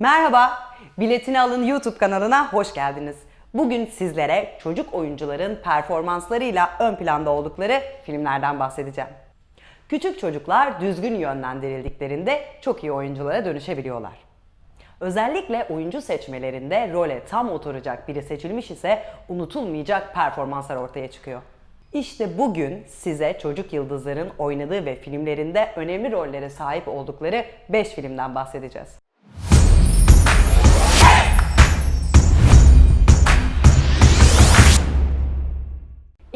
Merhaba, Biletini Alın YouTube kanalına hoş geldiniz. Bugün sizlere çocuk oyuncuların performanslarıyla ön planda oldukları filmlerden bahsedeceğim. Küçük çocuklar düzgün yönlendirildiklerinde çok iyi oyunculara dönüşebiliyorlar. Özellikle oyuncu seçmelerinde role tam oturacak biri seçilmiş ise unutulmayacak performanslar ortaya çıkıyor. İşte bugün size çocuk yıldızların oynadığı ve filmlerinde önemli rollere sahip oldukları 5 filmden bahsedeceğiz.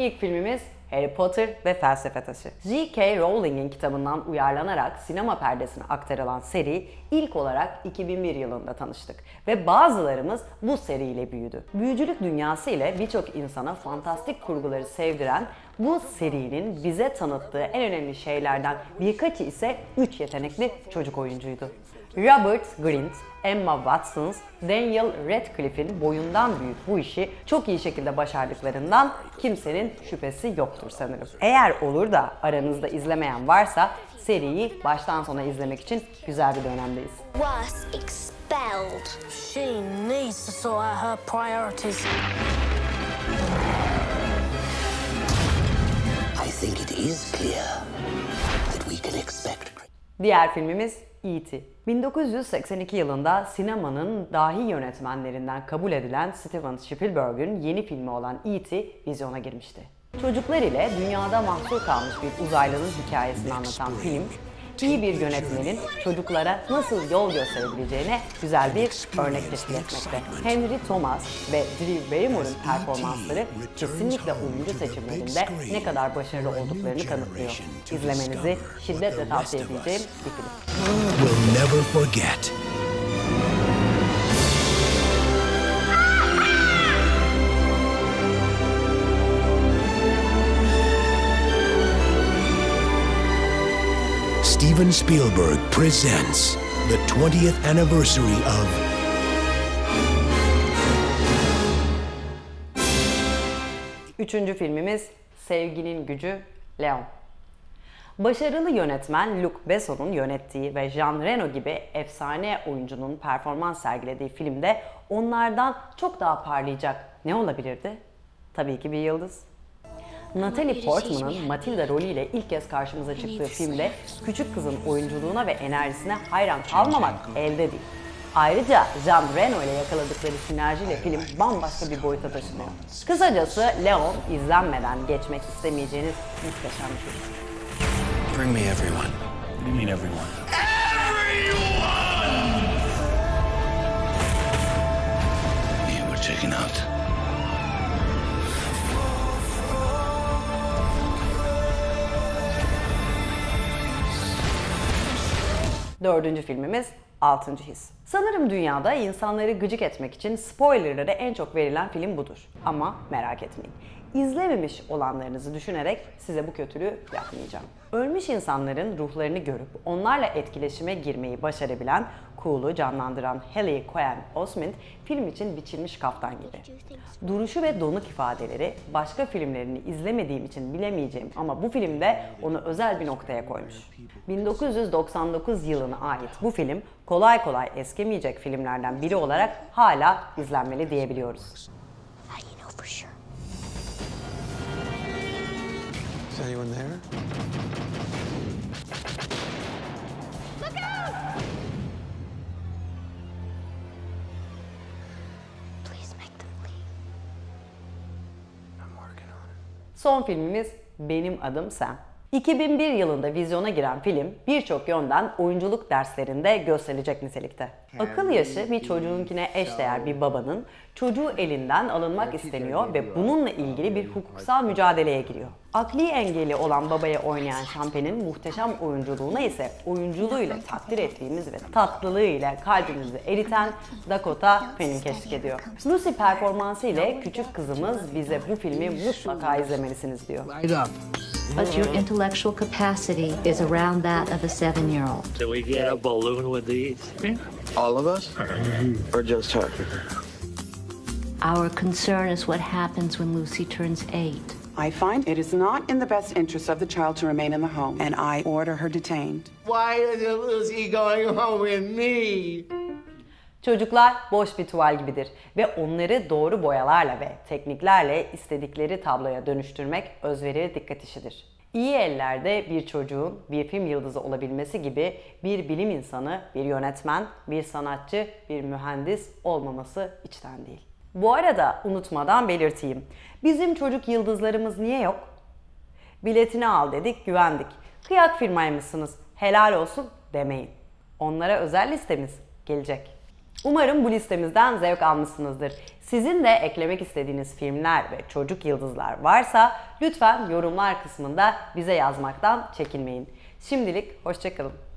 İlk filmimiz Harry Potter ve Felsefe Taşı. J.K. Rowling'in kitabından uyarlanarak sinema perdesine aktarılan seri ilk olarak 2001 yılında tanıştık ve bazılarımız bu seriyle büyüdü. Büyücülük dünyası ile birçok insana fantastik kurguları sevdiren bu serinin bize tanıttığı en önemli şeylerden birkaçı ise 3 yetenekli çocuk oyuncuydu. Robert Grint, Emma Watson, Daniel Radcliffe'in boyundan büyük bu işi çok iyi şekilde başardıklarından kimsenin şüphesi yoktur sanırım. Eğer olur da aranızda izlemeyen varsa seriyi baştan sona izlemek için güzel bir dönemdeyiz. was expelled. She needs to sort out her priorities. Diğer filmimiz E.T. 1982 yılında sinemanın dahi yönetmenlerinden kabul edilen Steven Spielberg'ün yeni filmi olan E.T. vizyona girmişti. Çocuklar ile dünyada mahsur kalmış bir uzaylının hikayesini anlatan film, iyi bir yönetmenin çocuklara nasıl yol gösterebileceğine güzel bir örnek teşkil etmekte. Henry Thomas ve Drew Barrymore'un performansları kesinlikle oyuncu seçimlerinde ne kadar başarılı olduklarını kanıtlıyor. İzlemenizi şiddetle tavsiye edeceğim bir film. Steven Spielberg presents the 20th anniversary of Üçüncü filmimiz Sevginin Gücü Leon. Başarılı yönetmen Luc Besson'un yönettiği ve Jean Reno gibi efsane oyuncunun performans sergilediği filmde onlardan çok daha parlayacak ne olabilirdi? Tabii ki bir yıldız. Natalie Portman'ın Matilda rolüyle ilk kez karşımıza çıktığı filmde küçük kızın oyunculuğuna ve enerjisine hayran kalmamak elde değil. Ayrıca Jean Reno ile yakaladıkları sinerjiyle film bambaşka bir boyuta taşınıyor. Kısacası Leon izlenmeden geçmek istemeyeceğiniz muhteşem bir film. Bring me everyone. What do you mean everyone? Everyone! Dördüncü filmimiz Altıncı His. Sanırım dünyada insanları gıcık etmek için spoilerlara en çok verilen film budur. Ama merak etmeyin. İzlememiş olanlarınızı düşünerek size bu kötülüğü yapmayacağım. Ölmüş insanların ruhlarını görüp onlarla etkileşime girmeyi başarabilen Cool'u canlandıran Haley Cohen Osment film için biçilmiş kaftan gibi. Duruşu ve donuk ifadeleri başka filmlerini izlemediğim için bilemeyeceğim ama bu filmde onu özel bir noktaya koymuş. 1999 yılına ait bu film kolay kolay eskimeyecek filmlerden biri olarak hala izlenmeli diyebiliyoruz. How know for sure? Is anyone there? Please make them leave. I'm working on it. Son filmimiz Benim Adım Sen. 2001 yılında vizyona giren film birçok yönden oyunculuk derslerinde gösterilecek nitelikte. Akıl yaşı bir çocuğunkine eşdeğer bir babanın çocuğu elinden alınmak isteniyor ve bununla ilgili bir hukuksal mücadeleye giriyor. Akli engeli olan babaya oynayan Champagne'in muhteşem oyunculuğuna ise oyunculuğuyla takdir ettiğimiz ve tatlılığıyla kalbimizi eriten Dakota Fanning eşlik ediyor. Lucy performansı ile küçük kızımız bize bu filmi mutlaka izlemelisiniz diyor. But your intellectual capacity is around that of a seven year old. Do we get a balloon with these? All of us? Uh-huh. or just her? Our concern is what happens when Lucy turns eight. I find it is not in the best interest of the child to remain in the home, and I order her detained. Why isn't Lucy going home with me? Çocuklar boş bir tuval gibidir ve onları doğru boyalarla ve tekniklerle istedikleri tabloya dönüştürmek özveri dikkat işidir. İyi ellerde bir çocuğun bir film yıldızı olabilmesi gibi bir bilim insanı, bir yönetmen, bir sanatçı, bir mühendis olmaması içten değil. Bu arada unutmadan belirteyim. Bizim çocuk yıldızlarımız niye yok? Biletini al dedik, güvendik. Kıyak firmaymışsınız, helal olsun demeyin. Onlara özel listemiz gelecek. Umarım bu listemizden zevk almışsınızdır. Sizin de eklemek istediğiniz filmler ve çocuk yıldızlar varsa lütfen yorumlar kısmında bize yazmaktan çekinmeyin. Şimdilik hoşçakalın.